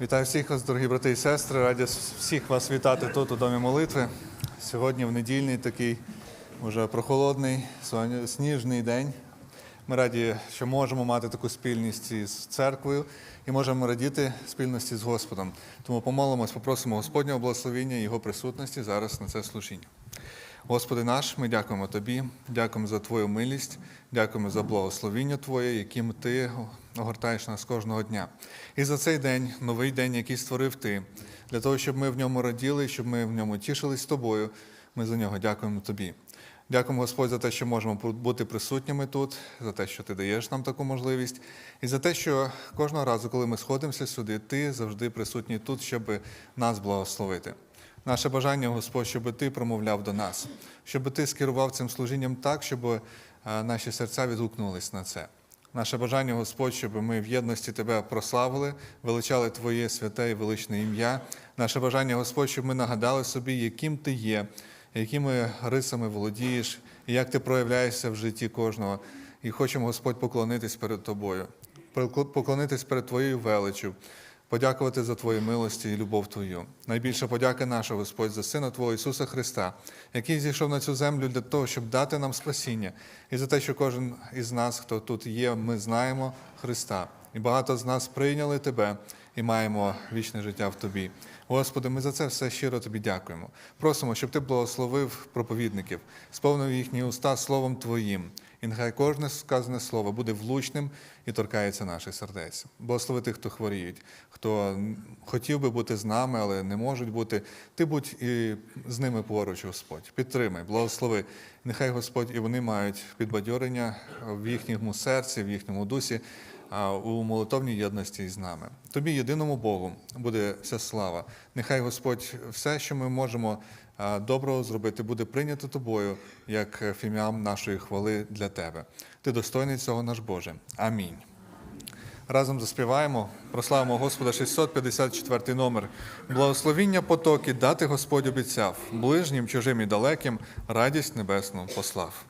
Вітаю всіх вас, дорогі брати і сестри. Раді всіх вас вітати тут, у домі молитви. Сьогодні в недільний такий уже прохолодний, сніжний день. Ми раді, що можемо мати таку спільність із церквою і можемо радіти спільності з Господом. Тому помолимось, попросимо Господнього благословення і Його присутності зараз на це служіння. Господи наш, ми дякуємо Тобі, дякуємо за Твою милість, дякуємо за благословіння Твоє, яким Ти огортаєш нас кожного дня. І за цей день, новий день, який створив Ти, для того, щоб ми в ньому раділи, щоб ми в ньому тішились з Тобою. Ми за нього дякуємо Тобі. Дякуємо, Господь, за те, що можемо бути присутніми тут, за те, що ти даєш нам таку можливість, і за те, що кожного разу, коли ми сходимося сюди, ти завжди присутній тут, щоб нас благословити. Наше бажання, Господь, щоб ти промовляв до нас, щоб ти скерував цим служінням так, щоб е, наші серця відгукнулись на це. Наше бажання, Господь, щоб ми в єдності Тебе прославили, величали Твоє святе і величне ім'я. Наше бажання, Господь, щоб ми нагадали собі, яким Ти є, якими рисами володієш, і як ти проявляєшся в житті кожного. І хочемо, Господь, поклонитись перед Тобою, поклонитись перед Твоєю величю, подякувати за Твою милості і любов Твою. Найбільша подяка наша, Господь, за Сина Твого Ісуса Христа, який зійшов на цю землю для того, щоб дати нам спасіння, і за те, що кожен із нас, хто тут є, ми знаємо Христа. І багато з нас прийняли Тебе і маємо вічне життя в Тобі. Господи, ми за це все щиро Тобі дякуємо. Просимо, щоб Ти благословив проповідників, сповнив їхні уста Словом Твоїм. І нехай кожне сказане слово буде влучним і торкається наших сердець. Благослови тих, хто хворіють, хто хотів би бути з нами, але не можуть бути. Ти будь і з ними поруч, Господь. Підтримай, благослови. Нехай Господь і вони мають підбадьорення в їхньому серці, в їхньому дусі, у молитовній єдності з нами. Тобі, єдиному Богу, буде вся слава. Нехай Господь все, що ми можемо доброго зробити, буде прийнято тобою, як фіміам нашої хвали для тебе. Ти достойний цього наш Боже. Амінь. Разом заспіваємо, прославимо Господа 654 номер. Благословіння потоки дати Господь обіцяв, ближнім, чужим і далеким радість небесну послав.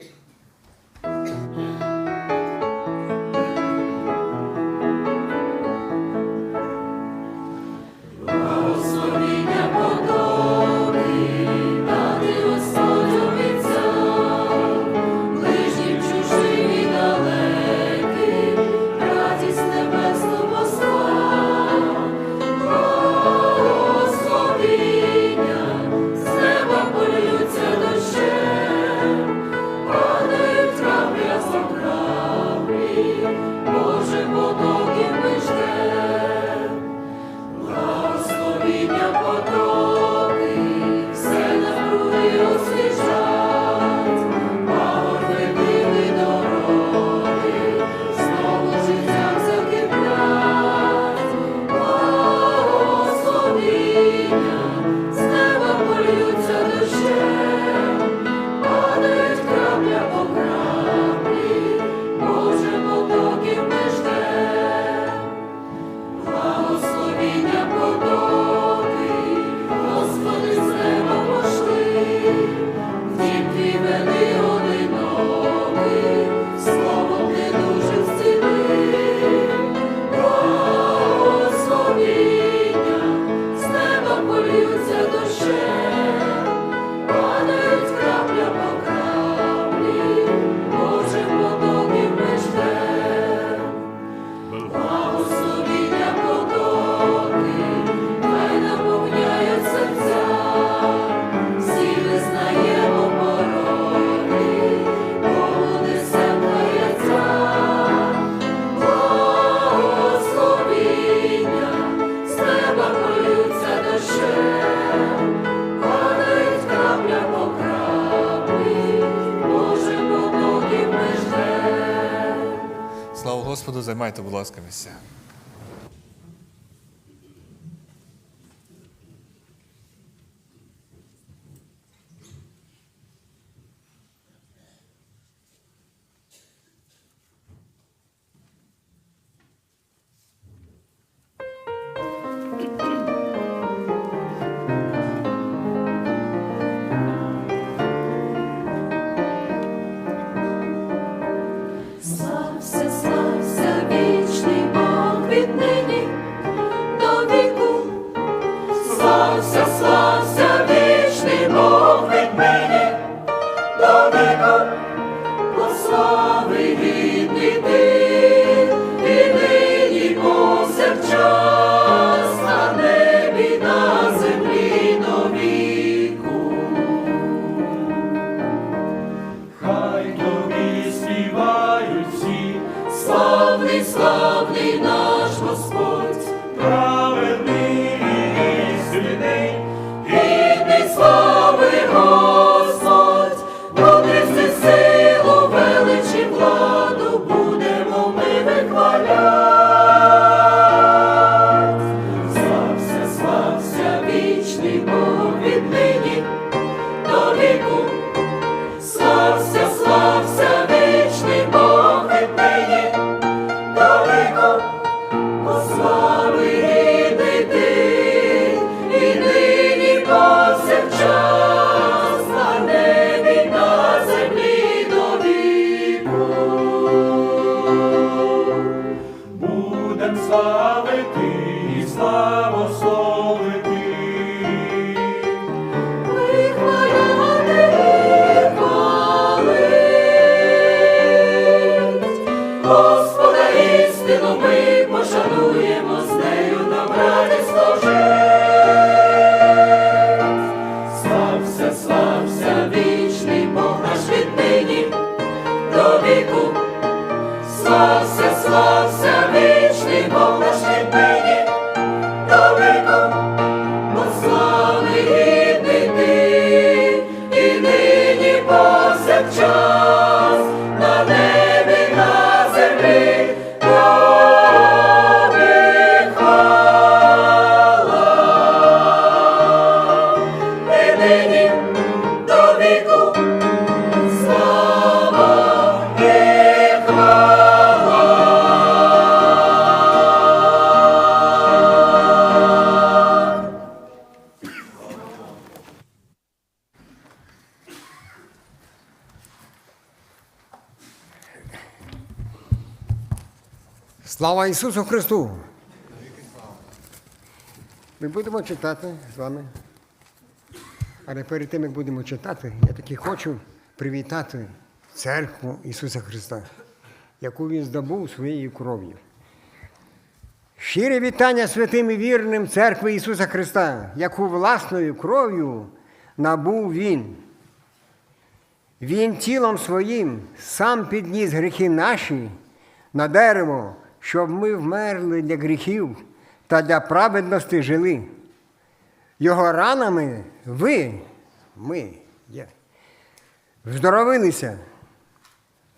Господу, займайте, будь ласка, місця. Бог Слава Ісусу Христу! Ми будемо читати з вами. Але перед тим, як будемо читати, я таки хочу привітати церкву Ісуса Христа, яку Він здобув своєю кров'ю. Щире вітання святим і вірним церкви Ісуса Христа, яку власною кров'ю набув Він. Він тілом своїм сам підніс гріхи наші на дерево, щоб ми вмерли для гріхів та для праведності жили. Його ранами ви, ми, я, здоровилися.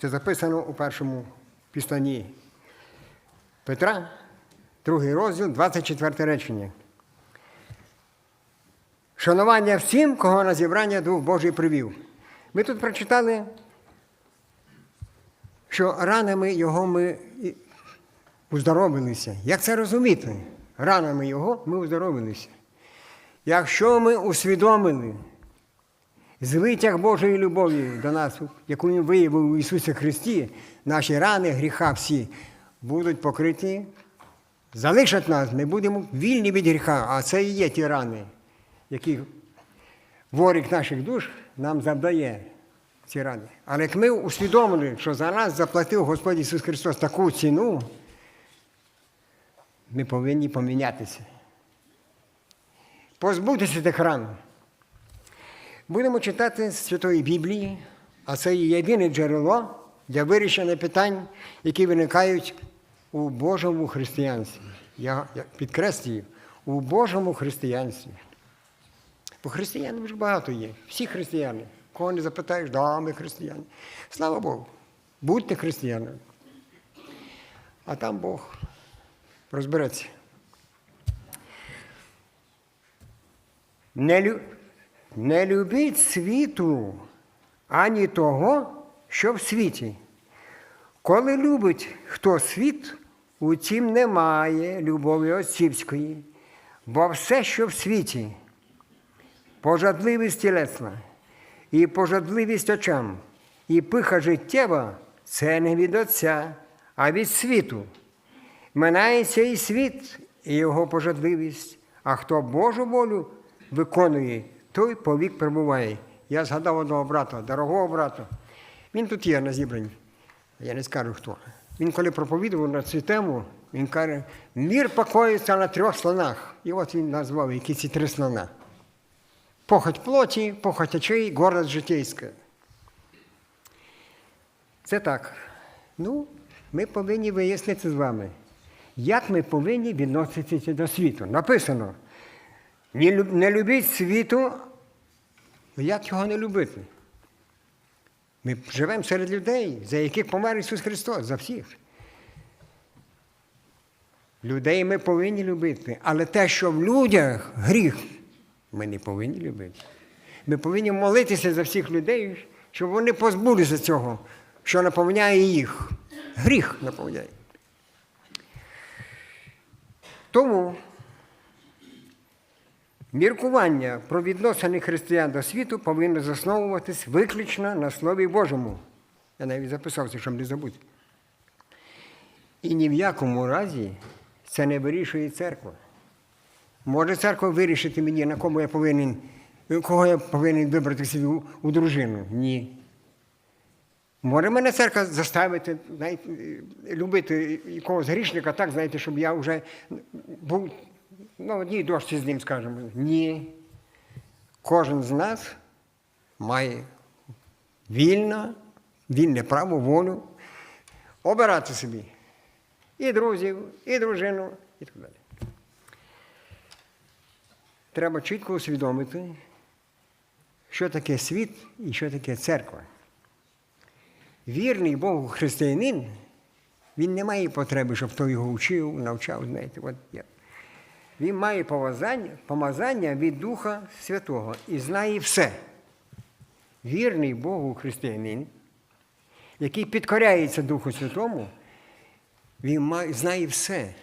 Це записано у першому пістані Петра, другий розділ, 24 речення. Шанування всім, кого на зібрання Дух Божий привів. Ми тут прочитали, що ранами його ми уздоровилися. Як це розуміти? Ранами його ми уздоровилися. Якщо ми усвідомили звитяг Божої любові до нас, яку Він виявив у Ісусі Христі, наші рани, гріха всі будуть покриті, залишать нас, ми будемо вільні від гріха, а це і є ті рани, які ворік наших душ нам завдає ці рани. Але як ми усвідомили, що за нас заплатив Господь Ісус Христос таку ціну, ми повинні помінятися. Позбутися тих ран. Будемо читати з Святої Біблії, а це є єдине джерело для вирішення питань, які виникають у Божому християнстві. Я, підкреслюю, у Божому християнстві. Бо християн ж багато є. Всі християни. Кого не запитаєш, да, ми християни. Слава Богу. Будьте християнами. А там Бог розбереться. Не, лю... не любіть світу, ані того, що в світі. Коли любить хто світ, у тім немає любові отцівської, бо все, що в світі, пожадливість тілесна, і пожадливість очам, і пиха життєва це не від Отця, а від світу. Минається і світ, і його пожадливість, а хто Божу волю виконує, той повік перебуває. Я згадав одного брата, дорогого брата. Він тут є на зібранні. Я не скажу хто. Він коли проповідував на цю тему, він каже, мір покоїться на трьох слонах. І от він назвав, які ці три слона. Похоть плоті, похоть очей, гордость житейська. Це так. Ну, ми повинні вияснити з вами, як ми повинні відноситися до світу. Написано, не любіть світу, як його не любити? Ми живемо серед людей, за яких помер Ісус Христос, за всіх. Людей ми повинні любити, але те, що в людях гріх, ми не повинні любити. Ми повинні молитися за всіх людей, щоб вони позбулися цього, що наповняє їх. Гріх наповняє. Тому міркування про відносини християн до світу повинно засновуватись виключно на Слові Божому. Я навіть записався, щоб не забути. І ні в якому разі це не вирішує церква. Може церква вирішити мені, на кому я повинен, кого я повинен вибрати собі у, дружину? Ні. Може мене церква заставити знаєте, любити якогось грішника так, знаєте, щоб я вже був на одній дошці з ним, скажімо. Ні. Кожен з нас має вільно, вільне право, волю обирати собі і друзів, і дружину, і так далі. Треба чітко усвідомити, що таке світ і що таке церква. Вірний Богу християнин, він не має потреби, щоб хто його вчив, навчав, знаєте. От я. Він має помазання, помазання від Духа Святого і знає все. Вірний Богу християнин, який підкоряється Духу Святому, він має, знає все.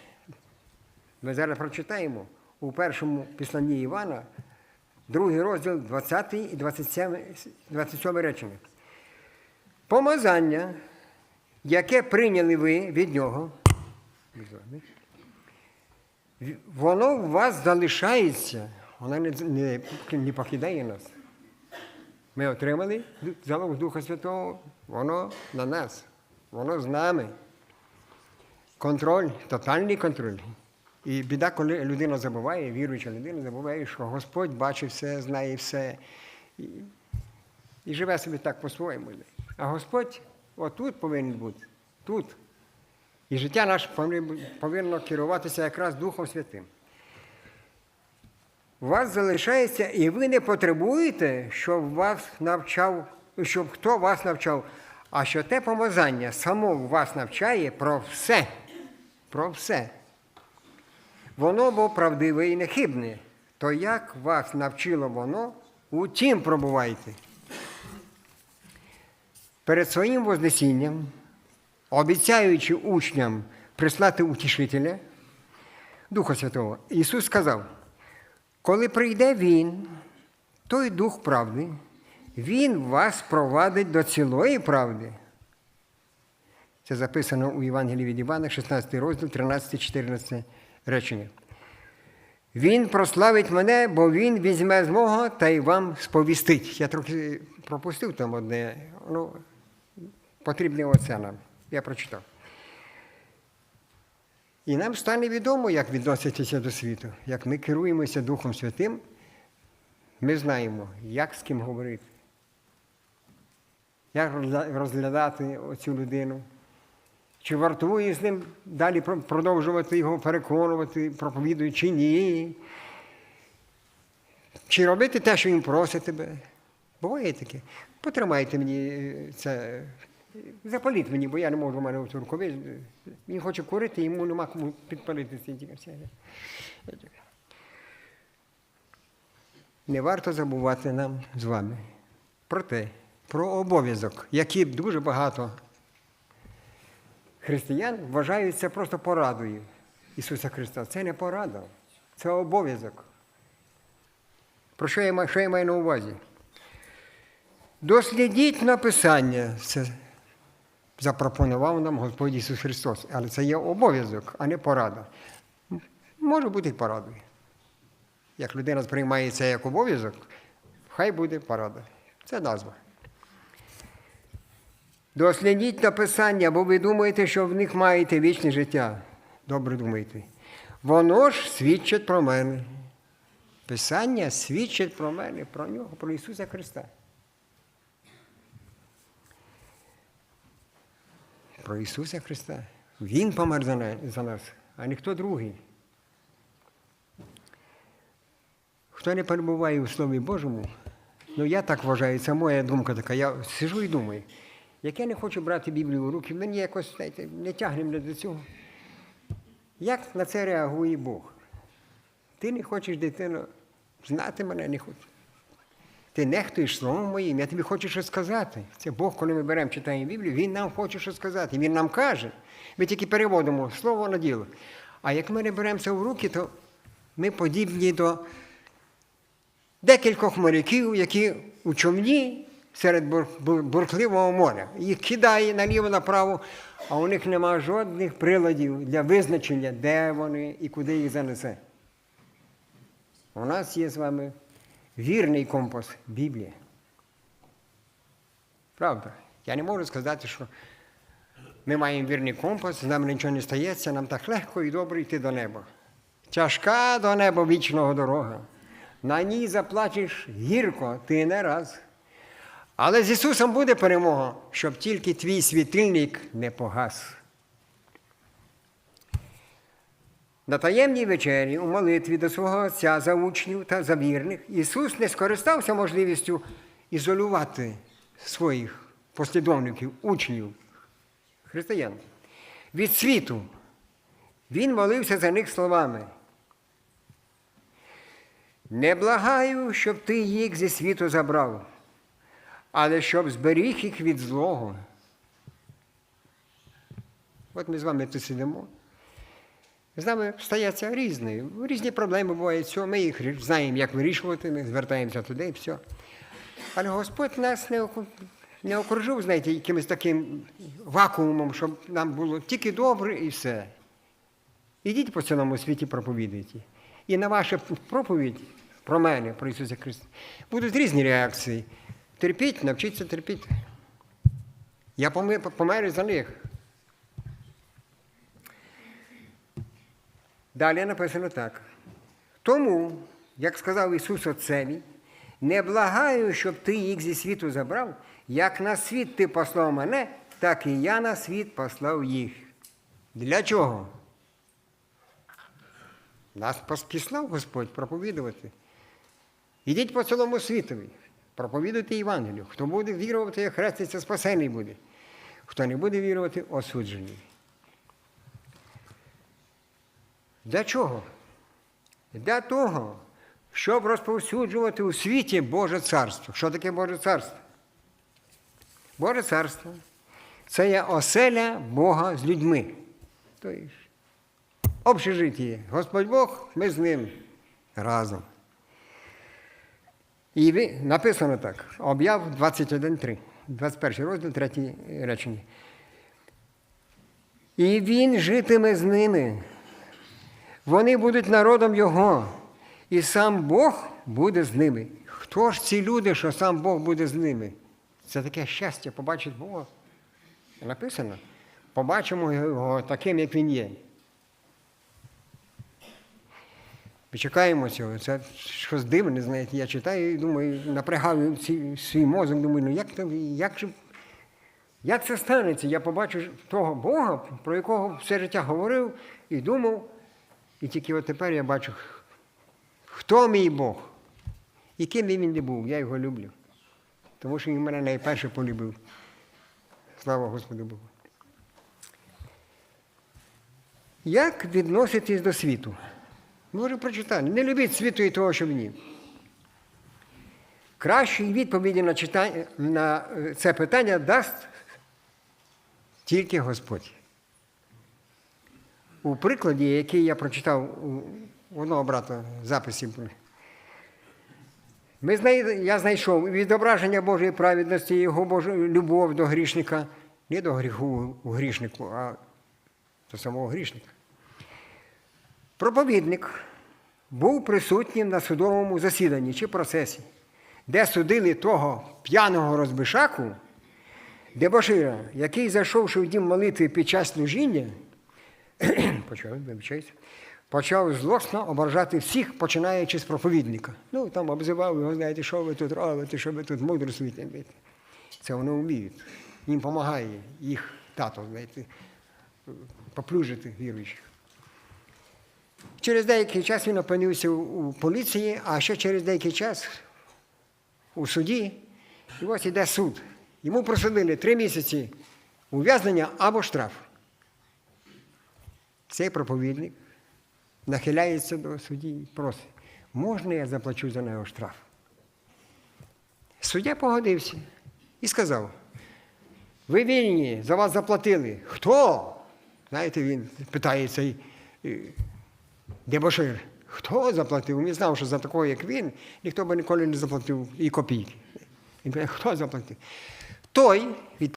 Ми зараз прочитаємо у першому післанні Івана, другий розділ, 20 і 27, 27 речення. Помазання, яке прийняли ви від нього, воно в вас залишається, воно не, не, не покидає нас. Ми отримали залог Духа Святого, воно на нас, воно з нами. Контроль, тотальний контроль. І біда, коли людина забуває, віруюча людина забуває, що Господь бачить все, знає все. І, і живе собі так по-своєму. А Господь отут повинен бути, тут. І життя наше повинно керуватися якраз Духом Святим. У вас залишається, і ви не потребуєте, щоб вас навчав, щоб хто вас навчав, а що те помазання само вас навчає про все. Про все. Воно бо правдиве і нехибне. То як вас навчило воно, у тім пробувайте. Перед своїм Вознесінням, обіцяючи учням прислати утішителя, Духа Святого, Ісус сказав, коли прийде Він, той Дух правди, Він вас провадить до цілої правди. Це записано у Євангелії від Івана, 16 розділ, 13-14 речення. Він прославить мене, бо він візьме з та й вам сповістить. Я трохи пропустив там одне, ну, потрібне оце нам. Я прочитав. І нам стане відомо, як відноситися до світу. Як ми керуємося Духом Святим, ми знаємо, як з ким говорити, як розглядати оцю людину. Чи вартує з ним далі продовжувати його переконувати, проповідуючи, чи ні? Чи робити те, що він просить тебе? Буває таке. Потримайте мені це, запаліть мені, бо я не можу в мене в рукаві. Він хоче курити, йому нема кому підпалити ці. Не варто забувати нам з вами про те, про обов'язок, який дуже багато християн вважають це просто порадою Ісуса Христа. Це не порада, це обов'язок. Про що я що я маю на увазі? Дослідіть написання, це запропонував нам Господь Ісус Христос. Але це є обов'язок, а не порада. Може бути порадою. як людина сприймає це як обов'язок, хай буде порада. Це назва. Дослідіть написання, бо ви думаєте, що в них маєте вічне життя. Добре думайте. Воно ж свідчить про мене. Писання свідчить про мене, про нього, про Ісуса Христа. Про Ісуса Христа. Він помер за на- за нас, а ніхто другий. Хто не перебуває у Слові Божому, ну я так вважаю, це моя думка така. Я сижу і думаю, як я не хочу брати Біблію в руки, мені якось знаєте, не тягне мене до цього. Як на це реагує Бог? Ти не хочеш, дитино, знати мене не хочеш. Ти нехтуєш словом моїм, я тобі хочу щось сказати. Це Бог, коли ми беремо, читаємо Біблію, Він нам хоче щось сказати. Він нам каже. Ми тільки переводимо слово на діло. А як ми не беремо це в руки, то ми подібні до декількох моряків, які у човні серед бур- бур- бурхливого моря. Їх кидає наліво направо, а у них нема жодних приладів для визначення, де вони і куди їх занесе. У нас є з вами вірний компас Біблія. Правда. Я не можу сказати, що ми маємо вірний компас, з нами нічого не стається, нам так легко і добре йти до неба. Тяжка до неба вічного дорога. На ній заплачеш гірко, ти не раз. Але з Ісусом буде перемога, щоб тільки твій світильник не погас. На таємній вечері у молитві до свого Отця за учнів та за вірних Ісус не скористався можливістю ізолювати своїх послідовників, учнів, християн від світу. Він молився за них словами. Не благаю, щоб ти їх зі світу забрав, але щоб зберіг їх від злого. От ми з вами тут сидимо. З нами стається різні. Різні проблеми бувають, все, ми їх знаємо, як вирішувати, ми звертаємося туди і все. Але Господь нас не, не окружив, знаєте, якимось таким вакуумом, щоб нам було тільки добре і все. Ідіть по цілому світі проповідуйте. І на вашу проповідь про мене, про Ісуса Христа, будуть різні реакції. Терпіть, навчіться терпіти. Я померю за них. Далі написано так. Тому, як сказав Ісус Отцеві, не благаю, щоб ти їх зі світу забрав, як на світ ти послав мене, так і я на світ послав їх. Для чого? Нас післав Господь проповідувати. Ідіть по цілому світові, проповідуйте Євангелію. Хто буде вірувати, як хреститься, спасений буде. Хто не буде вірувати, осуджений. Для чого? Для того, щоб розповсюджувати у світі Боже царство. Що таке Боже царство? Боже царство це є оселя Бога з людьми. Тобто, общежитие. Господь Бог, ми з ним разом. І написано так: об'яв 21.3, 21 розділ, 3 речення. І він житиме з ними. Вони будуть народом Його, і сам Бог буде з ними. Хто ж ці люди, що сам Бог буде з ними? Це таке щастя побачити Бога. Написано. Побачимо його таким, як він є. Ми чекаємо цього. Це щось дивне, знаєте. Я читаю і думаю, напрягаю ці- свій мозок, думаю, ну як, то- як, як це станеться? Я побачу того Бога, про якого все життя говорив і думав. І тільки от тепер я бачу, хто мій Бог, яким би він не був, я його люблю. Тому що він мене найперше полюбив. Слава Господу Богу. Як відноситись до світу? Може прочитати. Не любіть світу і того, що в ній. Кращої відповіді на, читання, на е, це питання дасть тільки Господь. У прикладі, який я прочитав у одного брата записів, ми знай, я знайшов відображення Божої праведності, його Божу любов до грішника, не до гріху у грішнику, а до самого грішника. Проповідник був присутнім на судовому засіданні чи процесі, де судили того п'яного розбишаку, дебошира, який, зайшовши в дім молитви під час служіння, почав, вибачаюсь, почав злосно ображати всіх, починаючи з проповідника. Ну, там обзивав його, знаєте, що ви тут робите, що ви тут мудрствуєте. Це вони вміють. Їм допомагає їх тато, знаєте, поплюжити віруючих. Через деякий час він опинився у поліції, а ще через деякий час у суді. І ось іде суд. Йому присудили три місяці ув'язнення або штраф. Цей проповідник нахиляється до судді і просить, можна я заплачу за нього штраф? Суддя погодився і сказав, ви вільні, за вас заплатили. Хто? Знаєте, він питає цей е, дебошир. Хто заплатив? Він знав, що за такого, як він, ніхто би ніколи не заплатив і копійки. Він питає, хто заплатив? Той